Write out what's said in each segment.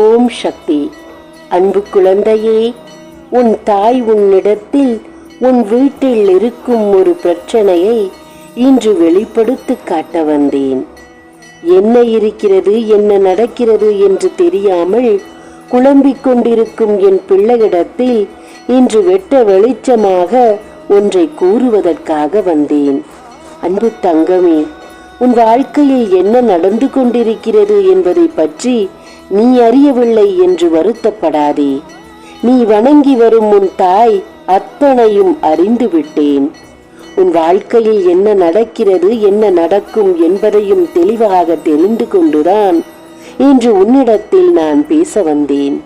ஓம் சக்தி. அன்பு குழந்தையே உன் தாய் உன்னிடத்தில் உன் வீட்டில் இருக்கும் ஒரு பிரச்சனையை இன்று வெளிப்படுத்தி காட்ட வந்தேன். என்ன இருக்கிறது என்ன நடக்கிறது என்று தெரியாமல் குழம்பிக் கொண்டிருக்கும் என் பிள்ளையிடத்தில் இன்று வெட்ட வெளிச்சமாக ஒன்றை கூறுவதற்காக வந்தேன். அன்பு தங்கமே உன் வாழ்க்கையில் என்ன நடந்து கொண்டிருக்கிறது என்பதை பற்றி நீ அறியவில்லை என்று வருத்தப்படாதே. நீ வணங்கி வரும் உன் தாய் அத்தனையும் அறிந்து விட்டேன். உன் வாழ்க்கையில் என்ன நடக்கிறது என்ன நடக்கும் என்பதையும் தெளிவாக தெரிந்து கொண்டுதான் இன்று உன்னிடத்தில் நான் பேச வந்தேன்.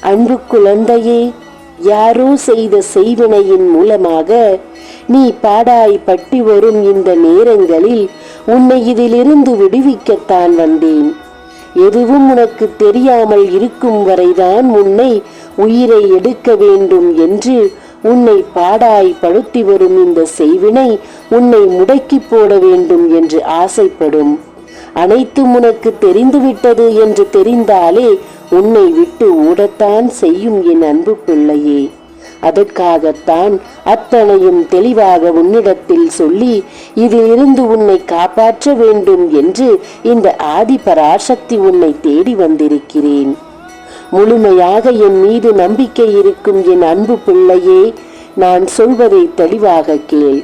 அன்பு குழந்தையே யாரோ செய்த செய்வினையின் மூலமாக நீ பாடாய் பட்டி வரும் இந்த நேரங்களில் உன்னை இதிலிருந்து விடுவிக்கத்தான் வந்தேன். எதுவும் உனக்கு தெரியாமல் இருக்கும் வரைதான் உன்னை உயிரை எடுக்க வேண்டும் என்று உன்னை பாடாய் படுத்தி வரும் இந்த செய்வினை உன்னை முடக்கி போட வேண்டும் என்று ஆசைப்படும். அனைத்தும் உனக்கு தெரிந்துவிட்டது என்று தெரிந்தாலே உன்னை விட்டு ஓடத்தான் செய்யும் என் அன்பு பிள்ளையே. அதற்காகத்தான் அத்தனையும் தெளிவாக உன்னிடத்தில் சொல்லி இதிலிருந்து உன்னை காப்பாற்ற வேண்டும் என்று இந்த ஆதி பராசக்தி உன்னை தேடி வந்திருக்கிறேன். முழுமையாக என் மீது நம்பிக்கை இருக்கும் என் அன்பு பிள்ளையே நான் சொல்வதை தெளிவாக கேள்.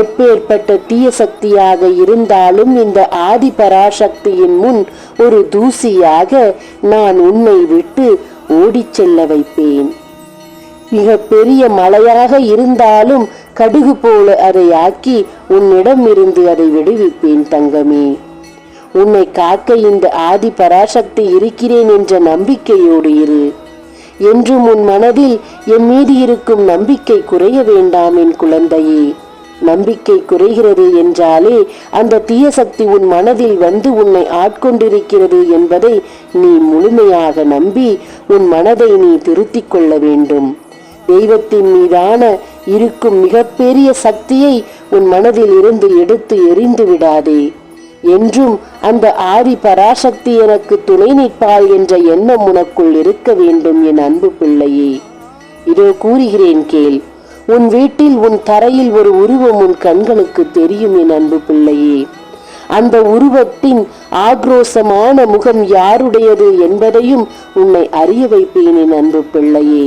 எப்பேற்பட்ட தீய சக்தியாக இருந்தாலும் இந்த ஆதி பராசக்தியின் முன் ஒரு தூசியாக நான் உன்னை விட்டு ஓடிச் செல்ல வைப்பேன். மிக பெரிய மலையாக இருந்தாலும் கடுகு போல அதை ஆக்கி உன்னிடம் இருந்து அதை விடுவிப்பேன் தங்கமே. உன்னை காக்க இந்த ஆதி பராசக்தி இருக்கிறேன் என்ற நம்பிக்கையோடு இரு. என்றும் உன் மனதில் என் மீது இருக்கும் நம்பிக்கை குறைய வேண்டாம் என் குழந்தையே. நம்பிக்கை குறைகிறது என்றாலே அந்த தீய சக்தி உன் மனதில் வந்து உன்னை ஆட்கொண்டிருக்கிறது என்பதை நீ முழுமையாக நம்பி உன் மனதை நீ திருத்திக் கொள்ள வேண்டும். தெய்வத்தின் மீதான இருக்கும் மிகப்பெரிய சக்தியை உன் மனதில் இருந்து எடுத்து எறிந்து விடாதே. என்றும் அந்த ஆதி பராசக்தி எனக்கு துணை நிற்பாள் என்ற எண்ணம் உனக்குள் இருக்க வேண்டும் என் அன்பு பிள்ளையே. இதோ கூறுகிறேன் கேள் உன் வீட்டில் உன் தரையில் ஒரு உருவம் உன் கண்களுக்கு தெரியும் என் அன்பு பிள்ளையே. அந்த உருவத்தின் ஆக்ரோசமான முகம் யாருடையது என்பதையும் உன்னை அறிய வைப்பேன் என் அன்பு பிள்ளையே.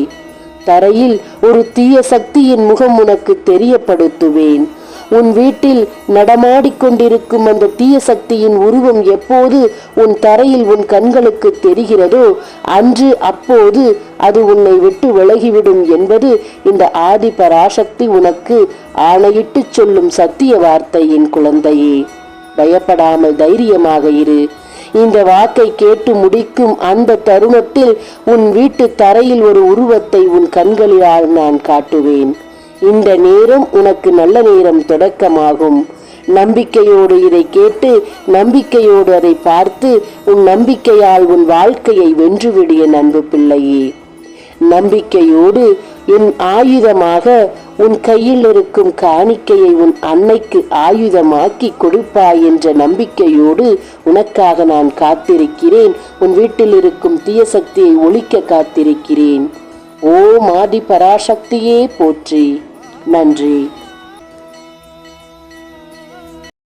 தரையில் ஒரு தீய சக்தியின் முகம் உனக்கு தெரியப்படுத்துவேன். உன் வீட்டில் நடமாடிக்கொண்டிருக்கும் அந்த தீய சக்தியின் உருவம் எப்போது உன் தரையில் உன் கண்களுக்கு தெரிகிறதோ அன்று அப்போது அது உன்னை விட்டு விலகிவிடும் என்பது இந்த ஆதி பராசக்தி உனக்கு ஆணையிட்டு சொல்லும் சத்திய வார்த்தையின் குழந்தையே. பயப்படாமல் தைரியமாக இரு. இந்த வாக்கை கேட்டு முடிக்கும் அந்த தருணத்தில் உன் வீட்டு தரையில் ஒரு உருவத்தை உன் கண்களிலால் நான் காட்டுவேன். இந்த நேரம் உனக்கு நல்ல நேரம் தொடக்கமாகும். நம்பிக்கையோடு இதை கேட்டு நம்பிக்கையோடு அதை பார்த்து உன் நம்பிக்கையால் உன் வாழ்க்கையை வென்றுவிடிய நண்பு பிள்ளையே. நம்பிக்கையோடு என் ஆயுதமாக உன் கையில் இருக்கும் காணிக்கையை உன் அன்னைக்கு ஆயுதமாக்கி கொடுப்பாய் என்ற நம்பிக்கையோடு உனக்காக நான் காத்திருக்கிறேன். உன் வீட்டில் இருக்கும் தீய சக்தியை ஒழிக்க காத்திருக்கிறேன். ஓ மாதி பராசக்தியே போற்றி. நன்றி.